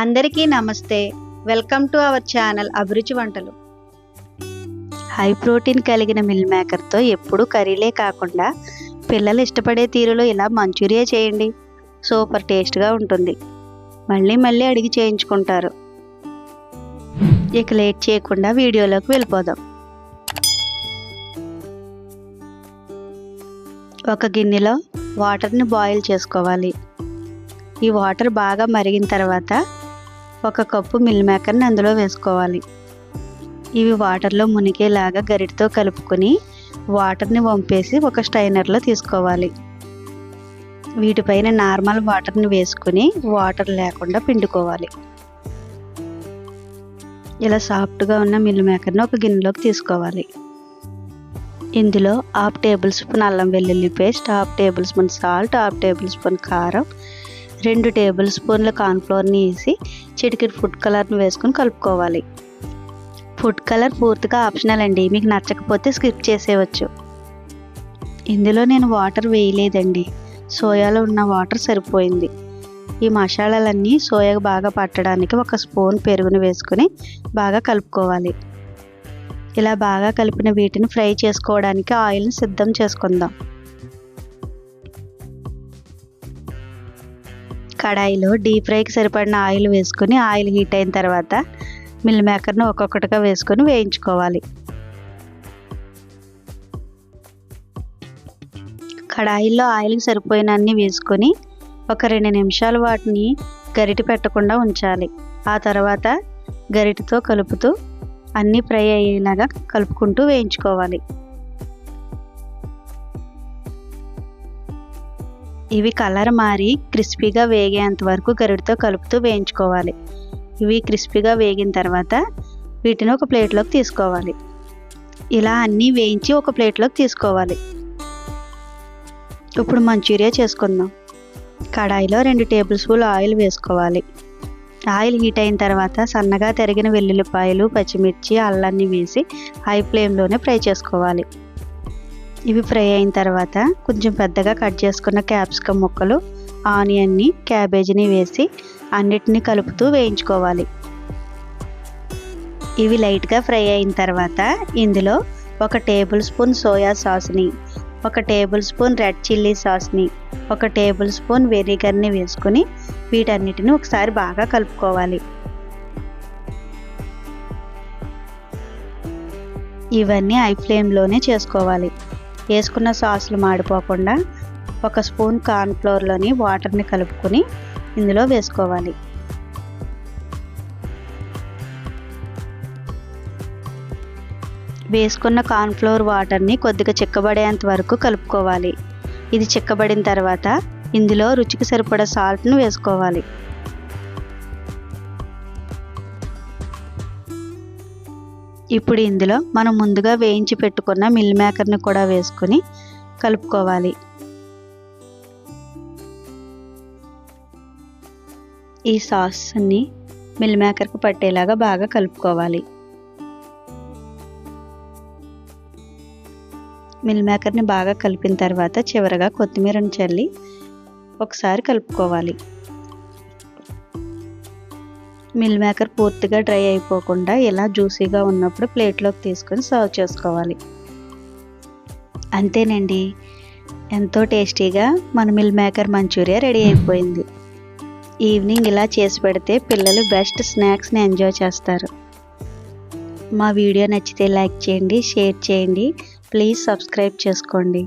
అందరికీ నమస్తే. Welcome to our channel అభిరుచి వంటలు. హై ప్రోటీన్ కలిగిన మిల్ మేకర్తో ఎప్పుడూ కర్రీలే కాకుండా పిల్లలు ఇష్టపడే తీరులో ఇలా మంచూరియా చేయండి. సూపర్ టేస్ట్గా ఉంటుంది. మళ్ళీ మళ్ళీ అడిగి చేయించుకుంటారు. ఇక లేట్ చేయకుండా వీడియోలోకి వెళ్ళిపోదాం. ఒక గిన్నెలో వాటర్ని బాయిల్ చేసుకోవాలి. ఈ వాటర్ బాగా మరిగిన తర్వాత ఒక కప్పు మిల్ మేకర్ని అందులో వేసుకోవాలి. ఇవి వాటర్లో మునిగేలాగా గరిటతో కలుపుకొని వాటర్ని వంపేసి ఒక స్టైనర్లో తీసుకోవాలి. వీటిపైన నార్మల్ వాటర్ని వేసుకుని వాటర్ లేకుండా పిండుకోవాలి. ఇలా సాఫ్ట్గా ఉన్న మిల్ మేకర్ని ఒక గిన్నెలోకి తీసుకోవాలి. ఇందులో హాఫ్ టేబుల్ స్పూన్ అల్లం వెల్లుల్లి paste half tablespoon salt half tablespoon కారం రెండు టేబుల్ స్పూన్ల కార్న్ఫ్లోర్ని వేసి చిటికెట్ ఫుడ్ కలర్ని వేసుకొని కలుపుకోవాలి. ఫుడ్ కలర్ పూర్తిగా ఆప్షనల్ అండి. మీకు నచ్చకపోతే స్కిప్ చేసేయచ్చు. ఇందులో నేను వాటర్ వేయలేదండి. సోయాలో ఉన్న వాటర్ సరిపోయింది. ఈ మసాలాలన్నీ సోయాకు బాగా పట్టడానికి ఒక స్పూన్ పెరుగుని వేసుకొని బాగా కలుపుకోవాలి. ఇలా బాగా కలిపిన వీటిని ఫ్రై చేసుకోవడానికి ఆయిల్ని సిద్ధం చేసుకుందాం. కడాయిలో డీప్ ఫ్రైకి సరిపడిన ఆయిల్ వేసుకొని ఆయిల్ హీట్ అయిన తర్వాత మిల్ మేకర్ను ఒక్కొక్కటిగా వేసుకొని వేయించుకోవాలి. కడాయిల్లో ఆయిల్కి సరిపోయిన అన్ని వేసుకొని ఒక రెండు నిమిషాలు వాటిని గరిటి పెట్టకుండా ఉంచాలి. ఆ తర్వాత గరిటితో కలుపుతూ అన్నీ ఫ్రై అయ్యేలాగా కలుపుకుంటూ వేయించుకోవాలి. ఇవి కలర్ మారి క్రిస్పీగా వేగేంత వరకు గరిటితో కలుపుతూ వేయించుకోవాలి. ఇవి క్రిస్పీగా వేగిన తర్వాత వీటిని ఒక ప్లేట్లోకి తీసుకోవాలి. ఇలా అన్నీ వేయించి ఒక ప్లేట్లోకి తీసుకోవాలి. ఇప్పుడు మంచూరియా చేసుకుందాం. కడాయిలో రెండు టేబుల్ స్పూన్ ఆయిల్ వేసుకోవాలి. ఆయిల్ హీట్ అయిన తర్వాత సన్నగా తరిగిన వెల్లుల్లిపాయలు పచ్చిమిర్చి అల్లాన్ని వేసి హై ఫ్లేమ్లోనే ఫ్రై చేసుకోవాలి. ఇవి ఫ్రై అయిన తర్వాత కొంచెం పెద్దగా కట్ చేసుకున్న క్యాప్సికమ్ ముక్కలు ఆనియన్ని క్యాబేజీని వేసి అన్నిటిని కలుపుతూ వేయించుకోవాలి. ఇవి లైట్గా ఫ్రై అయిన తర్వాత ఇందులో ఒక టేబుల్ స్పూన్ సోయా సాస్ని ఒక టేబుల్ స్పూన్ రెడ్ చిల్లీ సాస్ని ఒక టేబుల్ స్పూన్ వెనిగర్ని వేసుకుని వీటన్నిటిని ఒకసారి బాగా కలుపుకోవాలి. ఇవన్నీ ఐ ఫ్లేమ్లోనే చేసుకోవాలి. వేసుకున్న సాసులు మాడిపోకుండా ఒక స్పూన్ కార్న్ఫ్లోర్లోని వాటర్ని కలుపుకొని ఇందులో వేసుకోవాలి. వేసుకున్న కార్న్ఫ్లోర్ వాటర్ని కొద్దిగా చిక్కబడేంత వరకు కలుపుకోవాలి. ఇది చిక్కబడిన తర్వాత ఇందులో రుచికి సరిపడా సాల్ట్ను వేసుకోవాలి. ఇప్పుడు ఇందులో మనం ముందుగా వేయించి పెట్టుకున్న మిల్ మేకర్ని కూడా వేసుకొని కలుపుకోవాలి. ఈ సాస్ని మిల్ మేకర్కి పట్టేలాగా బాగా కలుపుకోవాలి. మిల్ మేకర్ని బాగా కలిపిన తర్వాత చివరగా కొత్తిమీరను చల్లి ఒకసారి కలుపుకోవాలి. మిల్ మేకర్ పూర్తిగా డ్రై అయిపోకుండా ఇలా జ్యూసీగా ఉన్నప్పుడు ప్లేట్లోకి తీసుకొని సర్వ్ చేసుకోవాలి. అంతేనండి. ఎంతో టేస్టీగా మన మిల్ మేకర్ మంచూరియా రెడీ అయిపోయింది. ఈవినింగ్ ఇలా చేసి పెడితే పిల్లలు బెస్ట్ స్నాక్స్ని ఎంజాయ్ చేస్తారు. మా వీడియో నచ్చితే లైక్ చేయండి షేర్ చేయండి. ప్లీజ్ సబ్స్క్రైబ్ చేసుకోండి.